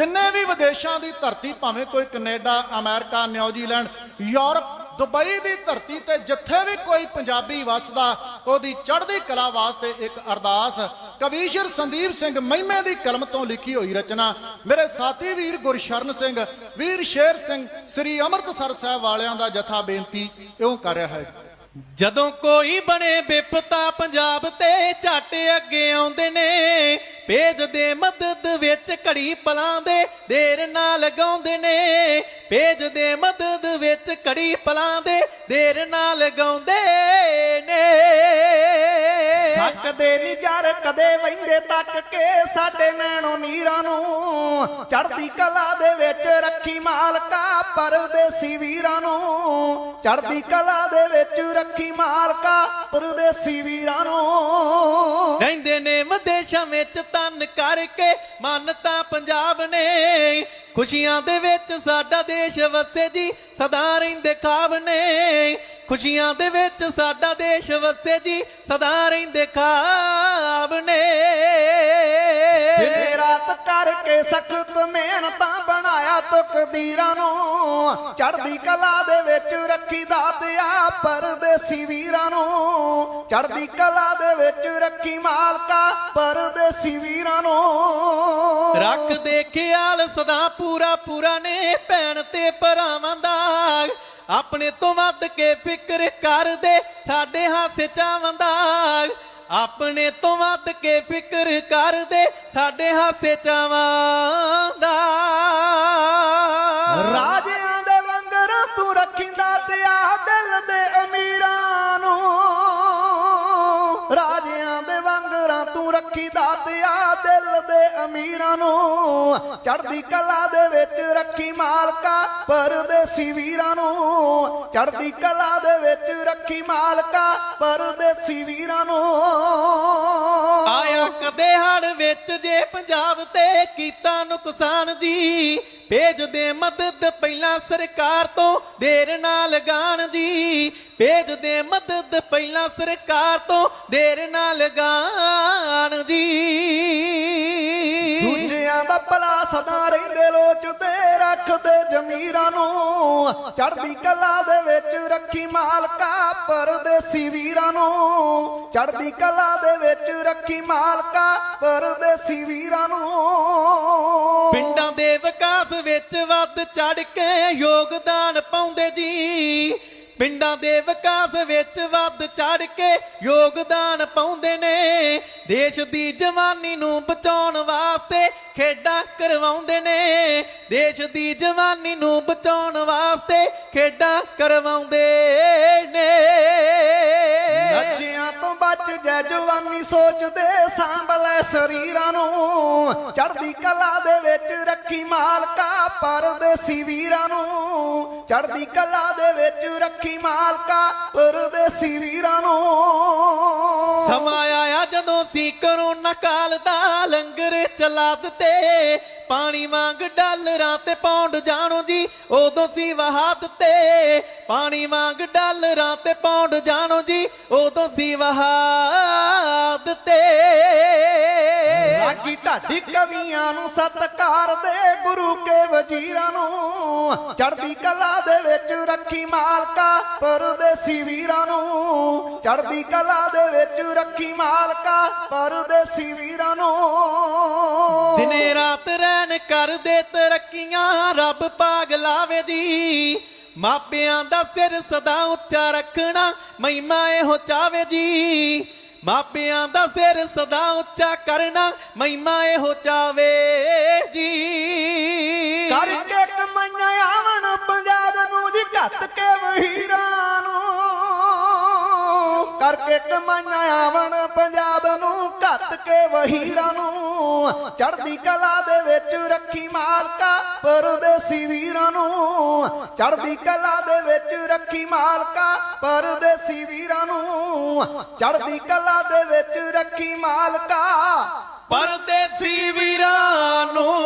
ਜਿੰਨੇ ਵੀ ਵਿਦੇਸ਼ਾਂ ਦੀ ਧਰਤੀ ਭਾਵੇਂ ਕੋਈ Canada, America, New Zealand, Europe, Dubai ਦੀ ਧਰਤੀ ਤੇ ਜਿੱਥੇ ਵੀ ਕੋਈ ਪੰਜਾਬੀ ਵਸਦਾ, ਉਹਦੀ ਚੜ੍ਹਦੀ ਕਲਾ ਵਾਸਤੇ ਇੱਕ ਅਰਦਾਸ, ਕਵੀਸ਼ਰ ਸੰਦੀਪ ਸਿੰਘ ਮਹਿਮੇ ਦੀ ਕਲਮ ਤੋਂ ਲਿਖੀ ਹੋਈ ਰਚਨਾ। ਮੇਰੇ ਸਾਥੀ ਵੀਰ ਗੁਰਸ਼ਰਨ ਸਿੰਘ, ਵੀਰ ਸ਼ੇਰ ਸਿੰਘ, ਸ੍ਰੀ ਅੰਮ੍ਰਿਤਸਰ ਸਾਹਿਬ ਵਾਲਿਆਂ ਦਾ ਜਥਾ ਬੇਨਤੀ ਇਉਂ ਕਰ ਰਿਹਾ ਹੈ। ਜਦੋਂ ਕੋਈ ਬਣੇ ਬਿਪਤਾ ਪੰਜਾਬ ਤੇ ਝੱਟ ਅੱਗੇ ਆਉਂਦੇ ਨੇ ਪੇਜ ਦੇ ਮਦਦ ਵਿੱਚ ਘੜੀ ਪਲਾਂ ਦੇ ਦੇਰ ਨਾ ਲਗਾਉਂਦੇ ਨੇ। ਪੇਜ ਦੇ ਮਦਦ ਵਿੱਚ ਘੜੀ ਪਲਾਂ ਦੇ ਦੇਰ ਨਾ ਲਗਾਉਂਦੇ ਸਕਦੇ ਨੀ ਜਰ, ਕਦੇ ਵਹਿੰਦੇ ਤੱਕ ਕੇ ਸਾਡੇ ਨੈਣੋ ਨੀਰਾਂ ਨੂੰ। ਚੜ੍ਹਦੀ ਕਲਾ ਦੇ ਵਿੱਚ ਰੱਖੀ ਮਾਲਕਾ ਪਰਦੇਸੀ ਵੀਰਾਂ ਨੂੰ। ਚੜ੍ਹਦੀ ਕਲਾ ਦੇ ਵਿੱਚ ਰੱਖੀ ਮਾਲਕਾ ਪਰਦੇਸੀ ਵੀਰਾਂ ਨੂੰ। ਰਹਿੰਦੇ ਨੇ ਵਿਦੇਸ਼ਾਂ ਵਿੱਚ ਤਨ ਕਰਕੇ, ਮਨ ਪੰਜਾਬ ਨੇ। ਖੁਸ਼ੀਆਂ ਦੇ ਵਿੱਚ ਸਾਡਾ ਦੇਸ਼ ਵਸੇ ਜੀ, ਸਦਾ ਰਹਿੰਦੇ ਖਾਬ ਨੇ। ਖੁਸ਼ੀਆਂ ਦੇ ਵਿੱਚ ਸਾਡਾ ਦੇਸ਼ ਵਸੇ ਜੀ ਸਦਾ ਰਹਿੰਦੇ ਖਾਬ ਨੇ। ਰਾਤ ਕਰਕੇ ਸਖਤ ਮਿਹਨਤਾਂ ਬਣਾਇਆ ਤਕਦੀਰਾਂ ਨੂੰ ਚੜ੍ਹਦੀ ਕਲਾ ਦੇ ਵਿੱਚ ਰੱਖੀ ਦਾਤਿਆ ਪਰਦੇਸੀ ਵੀਰਾਂ ਨੂੰ। ਚੜ੍ਹਦੀ ਕਲਾ ਦੇ ਵਿੱਚ ਰੱਖੀ ਮਾਲਕਾ ਪਰਦੇਸੀ ਵੀਰਾਂ ਨੂੰ। ਰੱਖਦੇ ਖਿਆਲ ਸਦਾ ਪੂਰਾ ਪੂਰਾ ਨੇ ਭੈਣ ਤੇ ਭਰਾਵਾਂ ਦਾ ਆਪਣੇ ਤੋਂ ਵੱਧ ਕੇ ਫਿਕਰ ਕਰਦੇ, ਸਾਡੇ ਹੱਥ ਚਾਵਾਂ ਦਾ ਆਪਣੇ ਤੋਂ ਵੱਧ ਕੇ ਫਿਕਰ ਕਰਦੇ, ਸਾਡੇ ਹੱਥ ਚਾਵਾਂ ਰਾਜਿਆਂ ਦੇ ਵੰਗਰ ਤੂੰ ਰੱਖਿੰਦਾ ਤੇ ਆ ਦਿਲ ਦੇ ਅਮੀਰਾਂ ਨੂੰ। ਰਾਜਿਆਂ ਦੇ ਵੰਗਰਾਂ ਤੂੰ ਰੱਖੀਦਾ ਤੇ ਆ ਅਮੀਰਾਂ ਨੂੰ ਚੜ੍ਹਦੀ ਕਲਾ ਦੇ ਵਿੱਚ ਰੱਖੀ ਮਾਲਕਾ, ਪਰਦੇਸੀ ਵੀਰਾਂ ਨੂੰ ਚੜ੍ਹਦੀ ਕਲਾ ਦੇ ਵਿੱਚ ਰੱਖੀ ਮਾਲਕਾ, ਪਰਦੇਸੀ ਵੀਰਾਂ ਨੂੰ। ਆਇਆ ਕਦੇ ਹੜ ਵਿੱਚ ਜੇ ਪੰਜਾਬ ਤੇ ਕੀਤਾ ਨੁਕਸਾਨ ਜੀ, ਭੇਜਦੇ ਮਦਦ ਪਹਿਲਾਂ ਸਰਕਾਰ ਤੋਂ ਦੇਰ ਨਾਲ ਲਗਾਣ ਜੀ। ਭੇਜਦੇ ਮਦਦ ਪਹਿਲਾਂ ਸਰਕਾਰ ਤੋਂ ਦੇਰ ਨਾਲ ਲਗਾਣ ਸਦਾ ਰਹਿੰਦੇ ਲੋਚਦੇ ਰੱਖਦੇ ਜ਼ਮੀਰਾਂ ਨੂੰ। ਚੜ੍ਹਦੀ ਕਲਾ ਦੇ ਵਿੱਚ ਰੱਖੀ ਮਾਲਕਾ ਪਰਦੇਸੀ ਵੀਰਾਂ ਨੂੰ। ਚੜ੍ਹਦੀ ਕਲਾ ਦੇ ਵਿੱਚ ਰੱਖੀ ਮਾਲਕਾ ਪਰਦੇਸੀ ਵੀਰਾਂ ਨੂੰ। ਪਿੰਡਾਂ ਦੇ ਵਿਕਾਸ ਵਿੱਚ ਵੱਧ ਚੜ ਕੇ ਯੋਗਦਾਨ ਪਾਉਂਦੇ ਜੀ। ਪਿੰਡਾਂ ਦੇ ਵਿਕਾਸ ਵਿੱਚ ਵੱਧ ਚੜ ਕੇ ਯੋਗਦਾਨ ਪਾਉਂਦੇ ਨੇ। ਦੇਸ਼ ਦੀ ਜਵਾਨੀ ਨੂੰ ਬਚਾਉਣ ਵਾਸਤੇ ਖੇਡਾਂ ਕਰਵਾਉਂਦੇ ਨੇ। ਦੇਸ਼ ਦੀ ਜਵਾਨੀ ਨੂੰ ਬਚਾਉਣ ਵਾਸਤੇ ਖੇਡਾਂ ਕਰਵਾਉਂਦੇ ਨੇ। ਨਸ਼ਿਆਂ ਤੋਂ ਬਚ ਜੈ ਜਵਾਨੀ ਸੋਚਦੇ ਸਾਂਭ ਲੈ ਸਰੀਰਾਂ ਨੂੰ। ਚੜ੍ਹਦੀ ਕਲਾ ਦੇ ਵਿੱਚ ਰੱਖੀ ਮਾਲਕਾ ਪਰਦੇਸੀ ਵੀਰਾਂ ਨੂੰ। ਚੜ੍ਹਦੀ ਕਲਾ ਦੇ ਵਿੱਚ ਰੱਖੀ ਮਾਲਕਾ ਪਰਦੇਸੀ ਵੀਰਾਂ ਨੂੰ। ਸਮਾਂ ਆਇਆ ਜਦੋਂ ਕਰੋਨਾ ਕਾਲ ਦਾ ਲੰਗਰ ਚਲਾ ਦਿੱਤੇ। ਪਾਣੀ ਵਾਂਗ ਡਾਲਰਾਂ ਤੇ ਪੌਂਡ ਜਾਣੋ ਜੀ, ਉਦੋਂ ਸੀ ਵਹਾ ਦਿੱਤੇ। ਪਾਣੀ ਵਾਂਗ ਡਾਲਰਾਂ ਤੇ ਪੌਂਡ ਜਾਣੋ ਜੀ, ਉਦੋਂ ਸੀ ਵਹਾ ਦਿੱਤੇ। ਰਾਗੀ ਢਾਡੀ ਕਵੀਆਂ ਨੂੰ ਸਤਕਾਰ ਦੇ ਗੁਰੂ ਕੇ ਵਜ਼ੀਰਾਂ ਨੂੰ। ਚੜ੍ਹਦੀ ਕਲਾ ਦੇ ਵਿੱਚ ਰੱਖੀ ਮਾਲਕਾ ਪਰਦੇਸੀ ਵੀਰਾਂ ਨੂੰ। ਚੜ੍ਹਦੀ ਕਲਾ ਦੇ ਵਿੱਚ ਰੱਖੀ ਮਾਲਕਾ ਪਰਦੇਸੀ ਵੀਰਾਂ ਨੂੰ। ਦਿਨੇ ਰਾਤ ਰਹਿਣ ਕਰਦੇ ਤਰੱਕੀਆਂ, ਰੱਬ ਪਾਗ ਲਾਵੇ ਜੀ। ਮਾਪਿਆਂ ਦਾ ਸਿਰ ਸਦਾ ਉੱਚਾ ਰੱਖਣਾ, ਮਹਿਮਾ ਇਹੋ ਚਾਵੇ ਜੀ। ਮਾਪਿਆਂ ਦਾ ਸਿਰ ਸਦਾ ਉੱਚਾ ਕਰਨਾ, ਮਹਿਮਾ ਇਹੋ ਚਾਵੇ ਜੀ। ਕਰਕੇ ਕਮਾਈਆਂ ਆਵਣ, ਪੰਜਾਬ ਨੂੰ ਜੀ ਘੱਟ ਕੇ ਵਹੀਰਾਂ ਨੂੰ। ਕਰਕੇ ਕਮਾਈਆਂ ਆਵਣ ਨੂੰ ਕੇ ਵਹੀਰਾਂ ਨੂੰ ਚੜ੍ਹਦੀ ਕਲਾ ਦੇ ਵਿੱਚ ਰੱਖੀ ਮਾਲਕਾ, ਪਰਦੇਸੀ ਵੀਰਾਂ ਨੂੰ ਚੜਦੀ ਕਲਾ ਦੇ ਵਿੱਚ ਰੱਖੀ ਮਾਲਕਾ, ਪਰਦੇਸੀ ਵੀਰਾਂ ਨੂੰ ਚੜਦੀ ਕਲਾ ਦੇ ਵਿੱਚ ਰੱਖੀ ਮਾਲਕਾ। ਪਰਦੇਸੀ ਵੀਰਾਂ ਨੂੰ